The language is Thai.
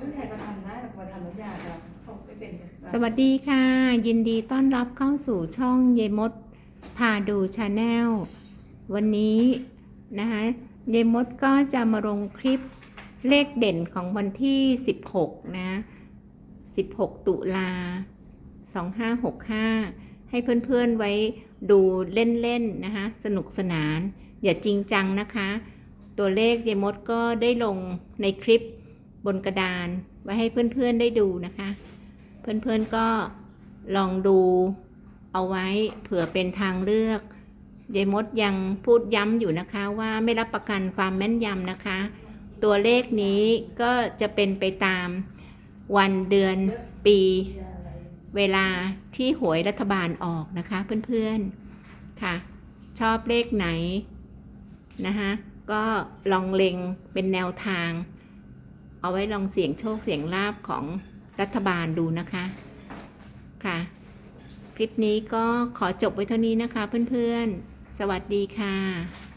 ไม่มีใครมาทำได้หรอกมาทำน้ำยาจะเขาไม่เป็นสวัสดีค่ะ ยินดีต้อนรับเข้าสู่ช่องเยมดพาดูชาแนลวันนี้นะคะเยมดก็จะมาลงคลิปเลขเด่นของวันที่ 16 นะ 16 ตุลา 2565 ให้เพื่อนๆไว้ดูเล่นๆนะคะสนุกสนาน อย่าจริงจังนะคะ ตัวเลขเยมดก็ได้ลงในคลิป บนกระดานไว้ให้เพื่อนๆได้ดูนะคะ เพื่อนๆก็ลองดูเอาไว้เผื่อเป็นทางเลือกยายมดยังพูดย้ำอยู่นะคะว่าไม่รับประกันความแม่นยำนะคะ ตัวเลขนี้ก็จะเป็นไปตามวันเดือนปี เวลาที่หวยรัฐบาลออกนะคะเพื่อนๆค่ะ ชอบเลขไหนนะคะก็ลองเล็งเป็นแนวทาง เอาไว้ลองเสี่ยงโชคเสี่ยงลาบของรัฐบาลดูนะคะค่ะ คลิปนี้ก็ขอจบไว้เท่านี้นะคะเพื่อนๆ สวัสดีค่ะ